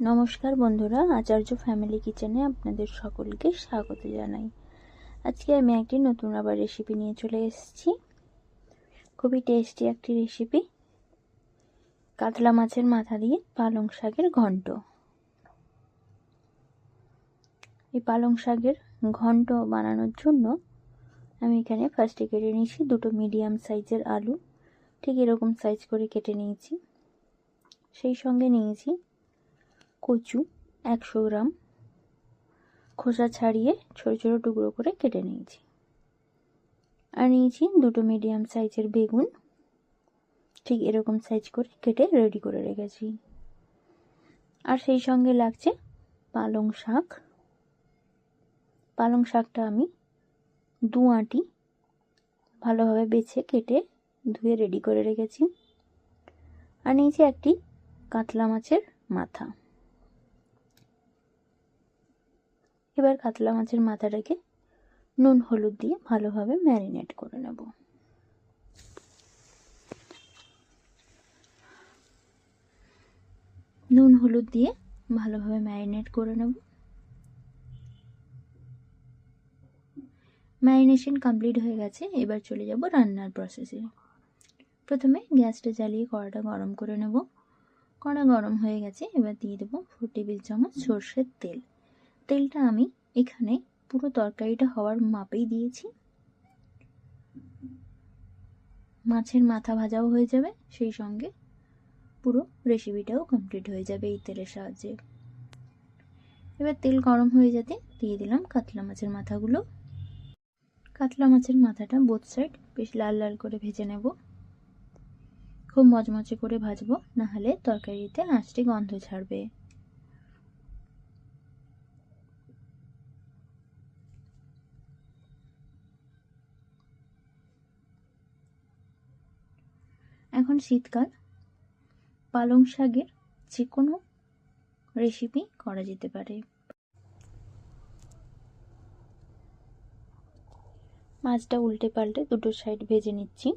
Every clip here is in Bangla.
নমস্কার বন্ধুরা, আচার্য ফ্যামিলি কিচেনে আপনাদের সকলকে স্বাগত জানাই। আজকে আমি একটি নতুন আবার রেসিপি নিয়ে চলে এসেছি। খুবই টেস্টি একটি রেসিপি কাতলা মাছের মাথা দিয়ে পালং শাকের ঘন্ট। এই পালং শাকের ঘন্ট বানানোর জন্য আমি এখানে ফার্স্টে কেটে নিয়েছি দুটো মিডিয়াম সাইজের আলু। ঠিক এরকম সাইজ করে কেটে নিয়েছি। সেই সঙ্গে নিয়েছি কচু একশো গ্রাম, খোসা ছাড়িয়ে ছোটো ছোটো টুকরো করে কেটে নিয়েছি। আর নিয়েছি দুটো মিডিয়াম সাইজের বেগুন। ঠিক এরকম সাইজ করে কেটে রেডি করে রেখেছি। আর সেই সঙ্গে লাগছে পালং শাক। পালং শাকটা আমি দু আঁটি ভালোভাবে বেছে কেটে ধুয়ে রেডি করে রেখেছি। আর নিয়েছি একটি কাতলা মাছের মাথা। এবার কাতলা মাছের মাথাটাকে নুন, হলুদ দিয়ে ভালোভাবে ম্যারিনেট করে নেব। নুন, হলুদ দিয়ে ভালোভাবে ম্যারিনেট করে নেব। ম্যারিনেশন কমপ্লিট হয়ে গেছে, এবার চলে যাব রান্নার প্রসেসে প্রথমে গ্যাসটা জ্বালিয়ে কড়াটা গরম করে নেব। কড়া গরম হয়ে গেছে, এবার দিয়ে দেবো ফোর টেবিল চামচ সর্ষের তেল। তেলটা আমি এখানে পুরো তরকারিটা হওয়ার মাপেই দিয়েছি। মাছের মাথা ভাজাও হয়ে যাবে, সেই সঙ্গে পুরো রেসিপিটাও কমপ্লিট হয়ে যাবে এই তেলের সাহায্যে। এবার তেল গরম হয়ে যেতে দিয়ে দিলাম কাতলা মাছের মাথাগুলো। কাতলা মাছের মাথাটা বোথ সাইড বেশ লাল লাল করে ভেজে নেব। খুব মচমচে করে ভাজবো, নাহলে তরকারিতে আঁচটি গন্ধ ছাড়বে এখন শীতকাল। পালং শাকের যে কোনো রেসিপি করা যেতে পারে। মাছটা উল্টে পাল্টে দুটো সাইড ভেজে নিচ্ছি।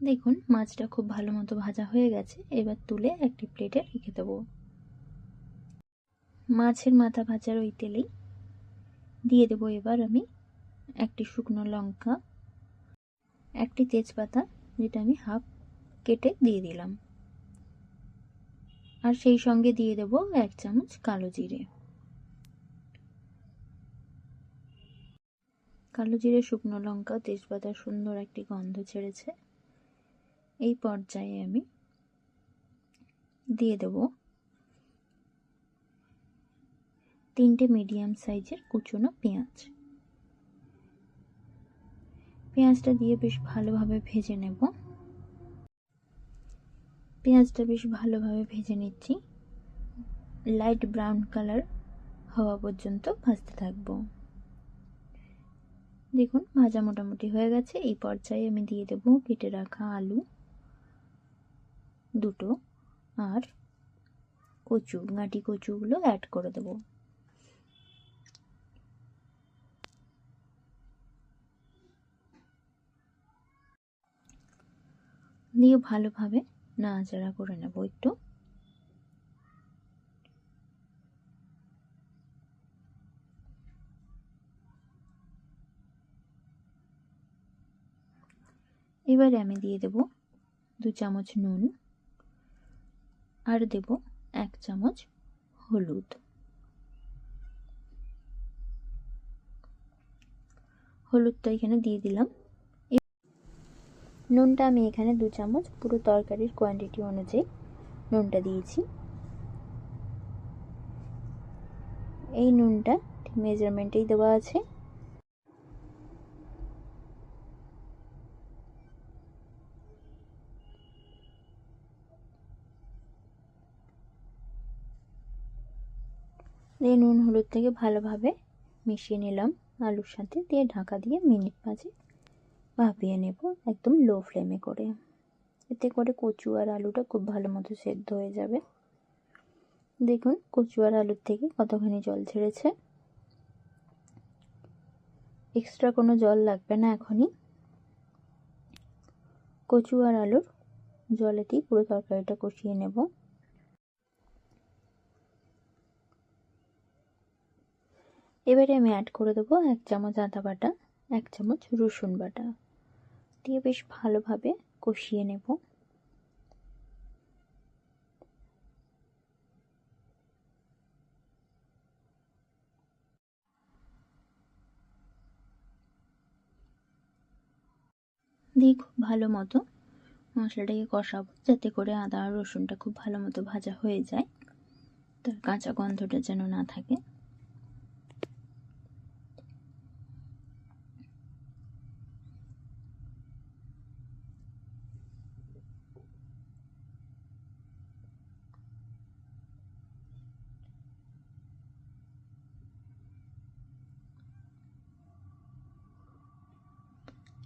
দেখুন, মাছটা খুব ভালো মতো ভাজা হয়ে গেছে। এবার তুলে একটি প্লেটে রেখে দেবো। মাছের মাথা ভাজার ওই তেলেই দিয়ে দেবো এবার আমি একটি শুকনো লঙ্কা, একটি তেজপাতা, যেটা আমি হাফ কেটে দিয়ে দিলাম। আর সেই সঙ্গে দিয়ে দেব এক চামচ কালো জিরে। কালো জিরে, শুকনো লঙ্কা তেজপাতার সুন্দর একটি গন্ধ ছেড়েছে। এই পর্যায়ে আমি দিয়ে দেবো তিনটে মিডিয়াম সাইজের কুচনো পেঁয়াজ। পেঁয়াজটা দিয়ে বেশ ভালোভাবে ভেজে নেব। পেঁয়াজটা বেশ ভালোভাবে ভেজে নিচ্ছি। লাইট ব্রাউন কালার হওয়া পর্যন্ত ভাজতে থাকব। দেখুন, ভাজা মোটামুটি হয়ে গেছে। এই পর্যায়ে আমি দিয়ে দেব কেটে রাখা আলু, দুটো, আর কচু, গাঁটি কচুগুলো অ্যাড করে দেবো। দিয়ে ভালোভাবে নাড়াচাড়া করে নেব একটু। এবারে আমি দিয়ে দেব দু চামচ নুন আর দেব এক চামচ হলুদ। হলুদটা এখানে দিয়ে দিলাম। নুনটা আমি এখানে দু চামচ, পুরো তরকারির কোয়ান্টিটি অনুযায়ী নুনটা দিয়েছি। এই নুনটা মেজারমেন্টেই দেওয়া আছে। দিয়ে নুন হলুদ থেকে ভালোভাবে মিশিয়ে নিলাম, আলুর সাথে দিয়ে ঢাকা দিয়ে মিনিট পাঁচে ভাপিয়ে নেব একদম লো ফ্লেমে করে। এতে করে কচু আর আলুটা খুব ভালো মতো সেদ্ধ হয়ে যাবে। দেখুন, কচু আর আলুর থেকে কতখানি জল ছেড়েছে। এক্সট্রা কোনো জল লাগবে না এখনই। কচু আর আলুর জলেতেই পুরো তরকারিটা কষিয়ে নেব। এবারে আমি অ্যাড করে দেবো এক চামচ আদা বাটা, এক চামচ রসুন বাটা। দিয়ে বেশ ভালোভাবে কষিয়ে নেব। দিয়ে খুব ভালো মতো মশলাটাকে কষাবো, যাতে করে আদা আর রসুনটা খুব ভালো মতো ভাজা হয়ে যায়। তার কাঁচা গন্ধটা যেন না থাকে।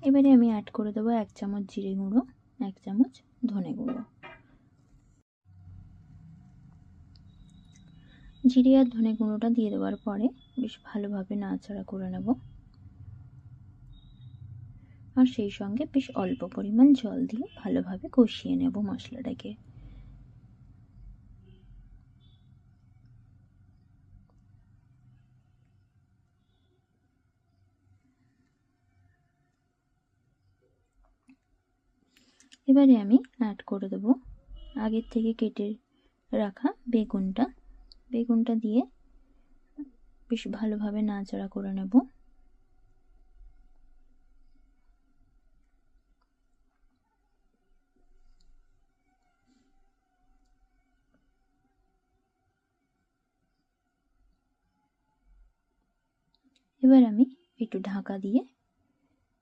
এবারে আমি অ্যাড করে দেবো এক চামচ জিরে গুঁড়ো, এক চামচ ধনে গুঁড়ো। জিরে আর ধনে গুঁড়োটা দিয়ে দেওয়ার পরে বেশ ভালোভাবে নাড়াচাড়া করে নেব। আর সেই সঙ্গে বেশ অল্প পরিমাণ জল দিয়ে ভালোভাবে কষিয়ে নেব মশলাটাকে। এবারে আমি অ্যাড করে দেব আগের থেকে কেটে রাখা বেগুনটা। বেগুনটা দিয়ে বেশ ভালোভাবে নাড়াচাড়া করে নেব। এবার আমি একটু ঢাকা দিয়ে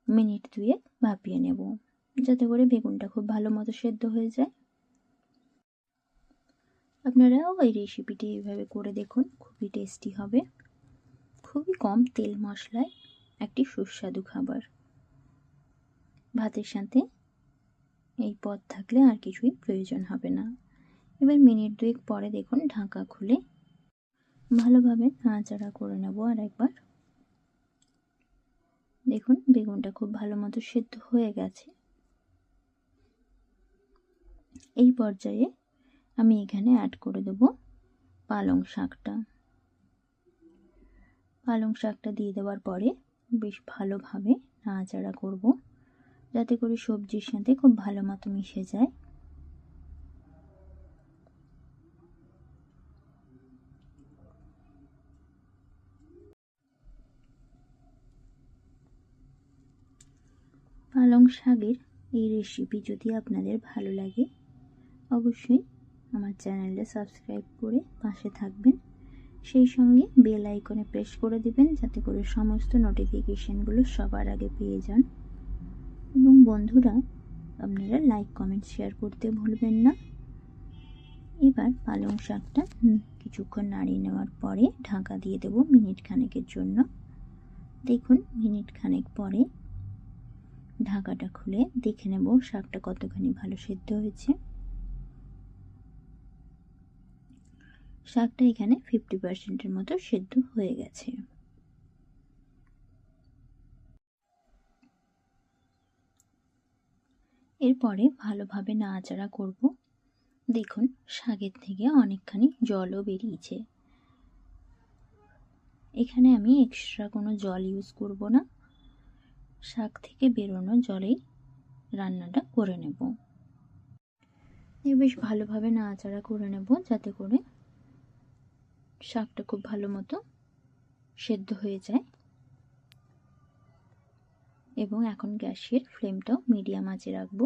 মিনিট দুয়েক ভাপিয়ে নেব। যাতে করে বেগুনটা খুব ভালো মতো সেদ্ধ হয়ে যায়। আপনারাও এই রেসিপিটি এইভাবে করে দেখুন, খুবই টেস্টি হবে। খুবই কম তেল মশলায় একটি সুস্বাদু খাবার। ভাতের সাথে এই পদ থাকলে আর কিছুই প্রয়োজন হবে না। এবার মিনিট দুয়েক পরে দেখুন ঢাকা খুলে ভালোভাবে নাড়াচাড়া করে নেব আর একবার। দেখুন বেগুনটা খুব ভালো মতো সেদ্ধ হয়ে গেছে। এই পর্যায়ে আমি এখানে অ্যাড করে দেব পালং শাকটা। পালং শাকটা দিয়ে দেওয়ার পরে বেশ ভালোভাবে নাড়াচাড়া করব, যাতে করে সবজির সাথে খুব ভালো মতো মিশে যায়। পালং শাকের এই রেসিপি যদি আপনাদের ভালো লাগে অবশ্যই আমার চ্যানেলটা সাবস্ক্রাইব করে পাশে থাকবেন। সেই সঙ্গে বেল আইকনে প্রেস করে দিবেন যাতে করে সমস্ত নোটিফিকেশানগুলো সবার আগে পেয়ে যান। এবং বন্ধুরা, আপনারা লাইক, কমেন্ট, শেয়ার করতে ভুলবেন না। এবার পালং শাকটা কিছুক্ষণ নাড়িয়ে নেওয়ার পরে ঢাকা দিয়ে দেব মিনিট খানেকের জন্য। দেখুন, মিনিট খানেক পরে ঢাকাটা খুলে দেখে নেব শাকটা কতখানি ভালো সেদ্ধ হয়েছে। শাকটা এখানে ফিফটি পার্সেন্টের মতো সেদ্ধ হয়ে গেছে। এরপরে ভালোভাবে নাড়াচাড়া করব। দেখুন, শাকের থেকে অনেকখানি জলও বেরিয়েছে। এখানে আমি এক্সট্রা কোনো জল ইউজ করব না। শাক থেকে বেরোনো জলেই রান্নাটা করে নেব। বেশ ভালোভাবে নাড়াচাড়া করে নেব যাতে করে শাকটা খুব ভালো মতো সেদ্ধ হয়ে যায়। এবং এখন গ্যাসের ফ্লেমটাও মিডিয়াম আঁচে রাখব।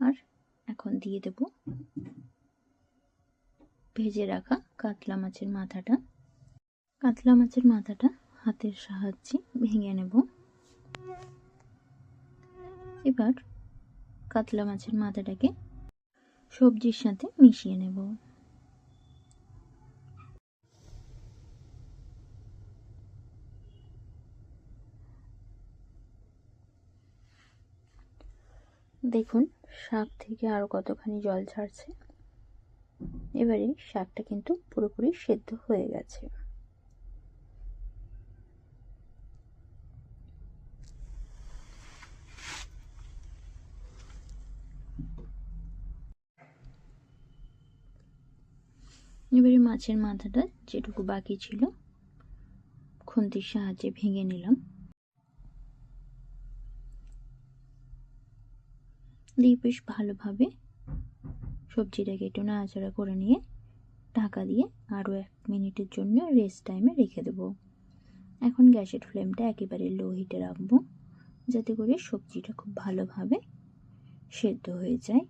আর এখন দিয়ে দেব ভেজে রাখা কাতলা মাছের মাথাটা। কাতলা মাছের মাথাটা হাতের সাহায্যে ভেঙে নেব। এবার কাতলা মাছের মাথাটাকে সবজির সাথে মিশিয়ে নেব। দেখুন, শাক থেকে আরও কতখানি জল ছাড়ছে এবারে শাকটা কিন্তু পুরোপুরি সেদ্ধ হয়ে গেছে। এবারে মাছের মাথাটা যেটুকু বাকি ছিল, খুন্তির সাহায্যে ভেঙে নিলাম। দিয়ে বেশ ভালোভাবে সবজিটাকে একটু নাড়াচাড়া করে নিয়ে ঢাকা দিয়ে আরও এক মিনিটের জন্য রেস্ট টাইমে রেখে দেবো। এখন গ্যাসের ফ্লেমটা একেবারে লো হিটে রাখব, যাতে করে সবজিটা খুব ভালোভাবে সেদ্ধ হয়ে যায়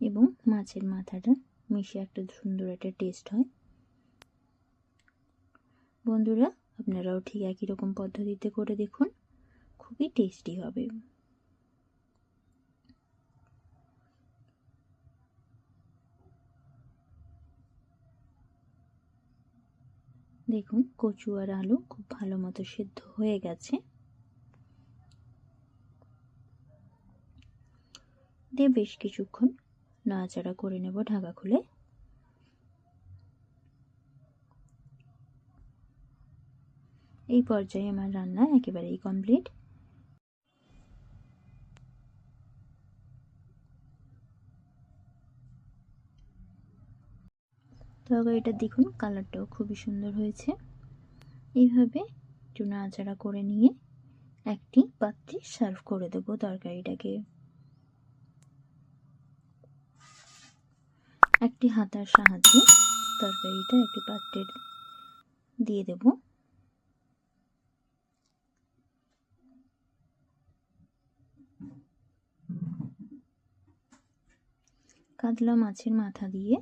এবং মাছের মাথাটা মিশে একটা সুন্দর একটা টেস্ট হয়। বন্ধুরা, আপনারাও ঠিক একই রকম পদ্ধতিতে করে দেখুন, খুবই টেস্টি হবে। দেখুন, কচু আর আলু খুব ভালো মতো সিদ্ধ হয়ে গেছে। দিয়ে বেশ কিছুক্ষণ নাড়াচাড়া করে নেব ঢাকা খুলে। এই পর্যায়ে আমার রান্না একেবারেই কমপ্লিট তরকারিটা দেখুন কালারটাও খুবই সুন্দর হয়েছে। এইভাবে একটু নাড়াচাড়া করে নিয়ে একটি পাত্রে সার্ভ করে দেব তরকারিটাকে। একটি হাতার সাহায্যে তরকারিটা একটি পাত্রের দিয়ে দেব। কাতলা মাছের মাথা দিয়ে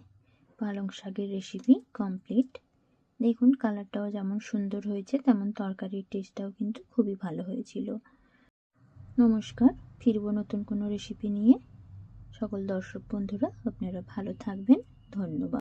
পালং শাকের রেসিপি কমপ্লিট দেখুন কালারটাও যেমন সুন্দর হয়েছে, তেমন তরকারির টেস্টটাও কিন্তু খুবই ভালো হয়েছিল। নমস্কার, ফিরব নতুন কোনো রেসিপি নিয়ে। সকল দর্শক বন্ধুরা, আপনারা ভালো থাকবেন। ধন্যবাদ।